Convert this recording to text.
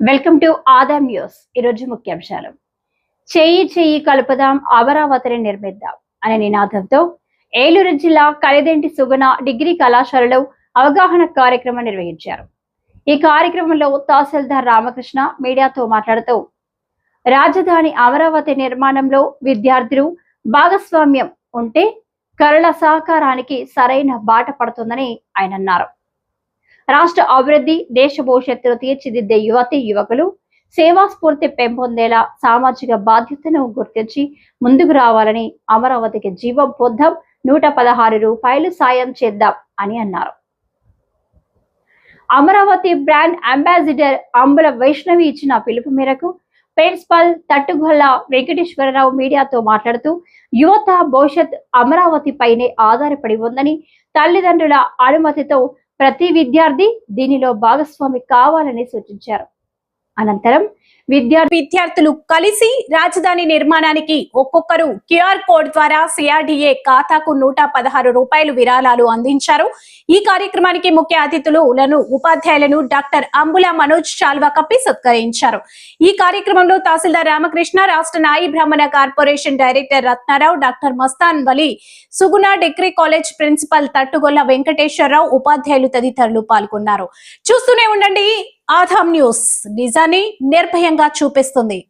Welcome to Adam news ఈరోజు ముఖ్యాంశాలు. చేయి చేయి కలుపుదాం అమరావతిని నిర్మిద్దాం అనే నినాదంతో ఏలూరు జిల్లా కలిదెంటి సుగుణ డిగ్రీ కళాశాలలో అవగాహన కార్యక్రమం నిర్వహించారు. ఈ కార్యక్రమంలో తహసీల్దార్ రామకృష్ణ మీడియాతో మాట్లాడుతూ రాజధాని అమరావతి నిర్మాణంలో విద్యార్థులు భాగస్వామ్యం ఉంటే కళల సహకారానికి సరైన బాట పడుతుందని ఆయన అన్నారు. రాష్ట్ర అభివృద్ధి దేశ భవిష్యత్తును తీర్చిదిద్దే యువతి యువకులు సేవా స్ఫూర్తి పెంపొందేలా సామాజిక బాధ్యతను గుర్తించి ముందుకు రావాలని అమరావతికి జీవం పొద్దాం నూట పదహారు రూపాయలు సాయం చేద్దాం అని అన్నారు. అమరావతి బ్రాండ్ అంబాసిడర్ అంబుల వైష్ణవి ఇచ్చిన పిలుపు మేరకు ప్రిన్సిపల్ తట్టుగొల్ల వెంకటేశ్వరరావు మీడియాతో మాట్లాడుతూ యువత భవిష్యత్ అమరావతి పైనే ఆధారపడి ఉందని తల్లిదండ్రుల అనుమతితో ప్రతి విద్యార్థి దీనిలో భాగస్వామి కావాలని సూచించారు. అనంతరం విద్యార్థి విద్యార్థులు కలిసి రాజధాని నిర్మాణానికి ఒక్కొక్కరు క్యూఆర్ కోడ్ ద్వారా సిఆర్డిఏ ఖాతాకు నూట పదహారు రూపాయలు విరాళాలు అందించారు. ఈ కార్యక్రమానికి ముఖ్య అతిథులను ఉపాధ్యాయులను డాక్టర్ అంబుల మనోజ్ చాల్వా కప్పి సత్కరించారు. ఈ కార్యక్రమంలో తహసీల్దార్ రామకృష్ణ రాష్ట్ర Nayi Brahmana corporation director Ratnarao doctor Mastan Vali Suguna degree college principal Thattugolla Venkateswararao ఉపాధ్యాయులు తదితరులు పాల్గొన్నారు. చూస్తూనే ఉండండి ఆధాం న్యూస్. నిజాన్ని నిర్భయంగా చూపిస్తుంది.